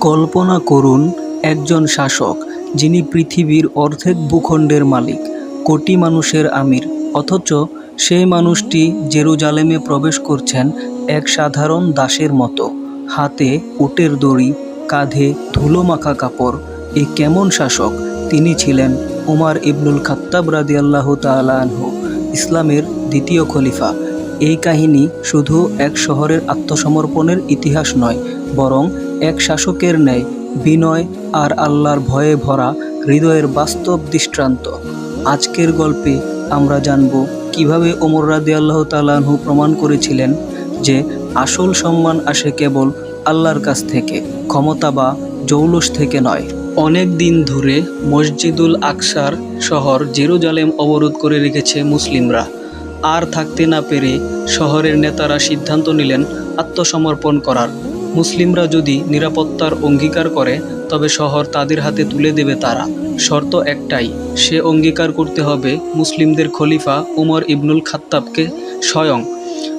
কল্পনা করুন একজন শাসক, যিনি পৃথিবীর অর্ধেক ভূখণ্ডের মালিক, কোটি মানুষের আমির, অথচ সেই মানুষটি জেরুজালেমে প্রবেশ করছেন এক সাধারণ দাসের মতো। হাতে উটের দড়ি, কাঁধে ধুলো মাখা কাপড়। এ কেমন শাসক? তিনি ছিলেন উমার ইবনুল খাত্তাব রাদিয়াল্লাহ তাআলা আনহু, ইসলামের দ্বিতীয় খলিফা। এই কাহিনী শুধু এক শহরের আত্মসমর্পণের ইতিহাস নয়, বরং এক শাসকের ন্যায়, বিনয় আর আল্লাহর ভয়ে ভরা হৃদয়ের বাস্তব দৃষ্টান্ত। আজকের গল্পে আমরা জানব কীভাবে ওমর রাদি আল্লাহ তালাহু প্রমাণ করেছিলেন যে আসল সম্মান আসে কেবল আল্লাহর কাছ থেকে, ক্ষমতা বা জৌলস থেকে নয়। অনেক দিন ধরে মসজিদুল আকসার শহর জেরুজালেম অবরোধ করে রেখেছে মুসলিমরা। আর থাকতে না পেরে শহরের নেতারা সিদ্ধান্ত নিলেন আত্মসমর্পণ করার। মুসলিমরা যদি নিরাপত্তার অঙ্গীকার করে, তবে শহর তাদের হাতে তুলে দেবে তারা। শর্ত একটাই, সে অঙ্গীকার করতে হবে মুসলিমদের খলিফা উমর ইবনুল খাত্তাবকে স্বয়ং।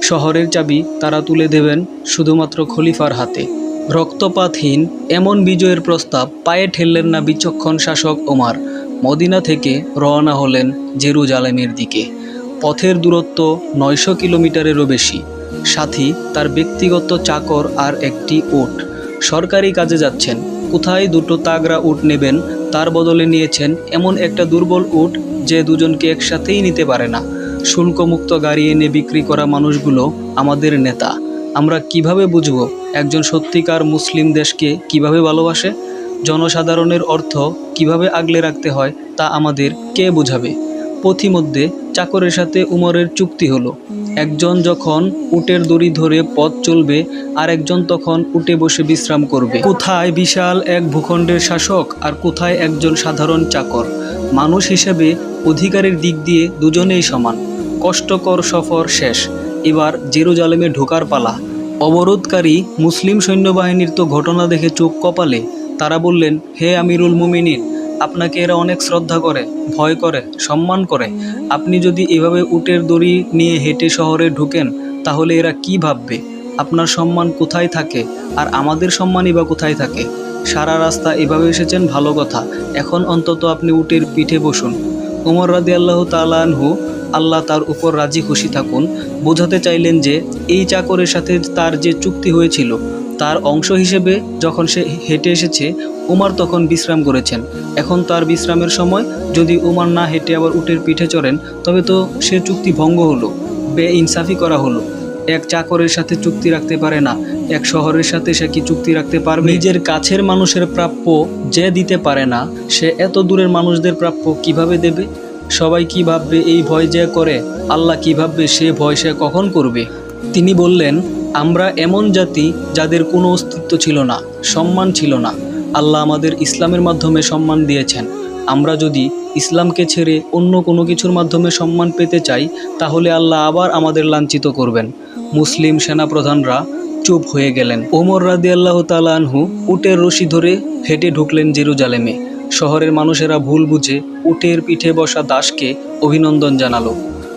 শহরের চাবি তারা তুলে দেবেন শুধুমাত্র খলিফার হাতে। রক্তপাতহীন এমন বিজয়ের প্রস্তাব পায়ে ঠেললেন না বিচক্ষণ শাসক ওমার। মদিনা থেকে রওনা হলেন জেরুজালেমের দিকে। পথের দূরত্ব নয়শো কিলোমিটারেরও বেশি। সাথী তার ব্যক্তিগত চাকর আর একটি উট। সরকারি কাজে যাচ্ছেন। কোথায় দুটো তাগরা উট নেবেন তার বদলে নিয়েছেন এমন একটা দুর্বল উট যে দুজনকে একসাথেই নিতে পারে না। শুল্কমুক্ত গাড়ি এনে বিক্রি করা মানুষগুলো আমাদের নেতা। আমরা কীভাবে বুঝব একজন সত্যিকার মুসলিম দেশকে কীভাবে ভালোবাসে? জনসাধারণের অর্থ কীভাবে আগলে রাখতে হয় তা আমাদের কে বোঝাবে? পথিমধ্যে চাকরের সাথে উমরের চুক্তি হলো। একজন যখন উটের দড়ি ধরে পথ চলবে আর একজন তখন উটে বসে বিশ্রাম করবে। কোথায় বিশাল এক ভূখণ্ডের শাসক আর কোথায় একজন সাধারণ চাকর? মানুষ হিসেবে অধিকারের দিক দিয়ে দুজনেই সমান। কষ্টকর সফর শেষ। এবার জেরুজালেমে ঢোকার পালা। অবরোধকারী মুসলিম সৈন্যবাহিনীর তো ঘটনা দেখে চোখ কপালে। তারা বললেন, হে আমিরুল মুমিনিন আপনাকে এরা অনেক শ্রদ্ধা করে, ভয় করে, সম্মান করে। আপনি যদি এভাবে উটের দড়ি নিয়ে হেঁটে শহরে ঢুকেন, তাহলে এরা কি ভাববে? আপনার সম্মান কোথায় থাকে? আর আমাদের সম্মানই বা কোথায় থাকে? সারা রাস্তা এভাবে এসেছেন ভালো কথা। এখন অন্তত আপনি উটের পিঠে বসুন। উমর রাদি আল্লাহ তালানহু আল্লাহ তার উপর রাজি খুশি থাকুন। বোঝাতে চাইলেন যে, এই চাকরের সাথে তার যে চুক্তি হয়েছিল তার অংশ হিসেবে যখন সে হেঁটে এসেছে, উমার তখন বিশ্রাম করেছেন। এখন তার বিশ্রামের সময়, যদি উমার না হেঁটে আবার উটের পিঠে চড়েন, তবে তো সে চুক্তি ভঙ্গ হলো বে ইনসাফি করা হলো। এক চাকরের সাথে চুক্তি রাখতে পারে না, এক শহরের সাথে সে কি চুক্তি রাখতে পারবে? নিজের কাছের মানুষের প্রাপ্য যে দিতে পারে না, সে এত দূরের মানুষদের প্রাপ্য কীভাবে দেবে? সবাই কি ভাববে, এই ভয় যে করে? আল্লাহ কি ভাববে, সে ভয় সে কখন করবে? তিনি বললেন আমরা এমন জাতি যাদের কোনো অস্তিত্ব ছিল না, সম্মান ছিল না। আল্লাহ আমাদের ইসলামের মাধ্যমে সম্মান দিয়েছেন। আমরা যদি ইসলামকে ছেড়ে অন্য কোনো কিছুর মাধ্যমে সম্মান পেতে চাই, তাহলে আল্লাহ আবার আমাদের লাঞ্ছিত করবেন। মুসলিম সেনাপ্রধানরা চুপ হয়ে গেলেন। ওমর রাদি আল্লাহ তালানহু উটের রশি ধরে হেঁটে ঢুকলেন জেরুজালেমে। শহরের মানুষেরা ভুল বুঝে উটের পিঠে বসা দাসকে অভিনন্দন জানালো।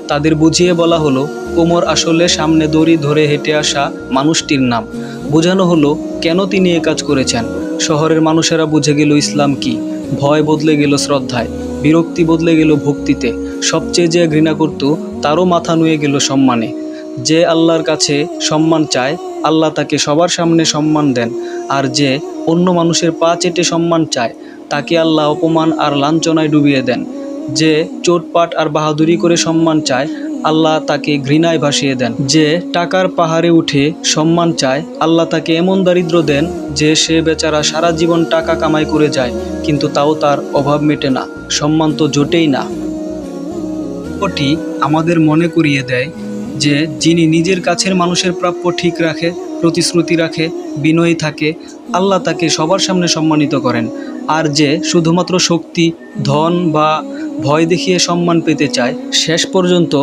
তাদের বুঝিয়ে বলা হলো ওমর আসলে সামনে দড়ি ধরে হেঁটে আসা মানুষটির নাম। বোঝানো হলো, কেন তিনি এ কাজ করেছেন? শহরের মানুষেরা বুঝে গেল ইসলাম কি? ভয় বদলে গেল শ্রদ্ধায়, বিরক্তি বদলে গেল ভক্তিতে। সবচেয়ে যে ঘৃণা করত, তারও মাথা নুয়ে গেল সম্মানে। যে আল্লাহর কাছে সম্মান চায়, আল্লাহ তাকে সবার সামনে সম্মান দেন। আর যে অন্য মানুষের পা চেটে সম্মান চায়, তাকে আল্লাহ অপমান আর লাঞ্ছনায় ডুবিয়ে দেন। যে চোটপাট আর বাহাদুরি করে সম্মান চায়, আল্লাহ তাকে ঘৃণায় ভাসিয়ে দেন। যে টাকার পাহাড়ে উঠে সম্মান চায়, আল্লাহ তাকে এমন দারিদ্র দেন যে সে বেচারা সারা জীবন টাকা কামাই করে যায়, কিন্তু তাও তার অভাব মেটে না। সম্মান তো জোটেই না। ওটি আমাদের মনে করিয়ে দেয় যে যিনি নিজের কাছের মানুষের প্রাপ্য ঠিক রাখে, প্রতিশ্রুতি রাখে, বিনয়ী থাকে, আল্লাহ তাকে সবার সামনে সম্মানিত করেন। আর যে শুধুমাত্র শক্তি, ধন বা ভয় দেখিয়ে সম্মান পেতে চায়, শেষ পর্যন্ত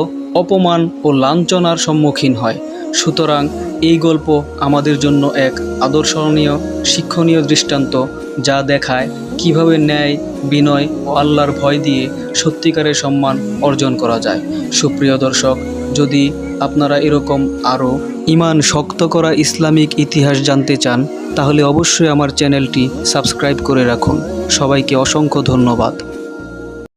অপমান ও লাঞ্ছনার সম্মুখীন হয়। সুতরাং এই গল্প আমাদের জন্য এক আদর্শনীয়, শিক্ষণীয় দৃষ্টান্ত, যা দেখায় কীভাবে ন্যায়, বিনয় ও আল্লাহর ভয় দিয়ে সত্যিকারের সম্মান অর্জন করা যায়। সুপ্রিয় দর্শক, যদি আপনারা এরকম আরও ইমান শক্ত করা ইসলামিক ইতিহাস জানতে চান, তাহলে অবশ্যই আমার চ্যানেলটি সাবস্ক্রাইব করে রাখুন। সবাইকে অসংখ্য ধন্যবাদ।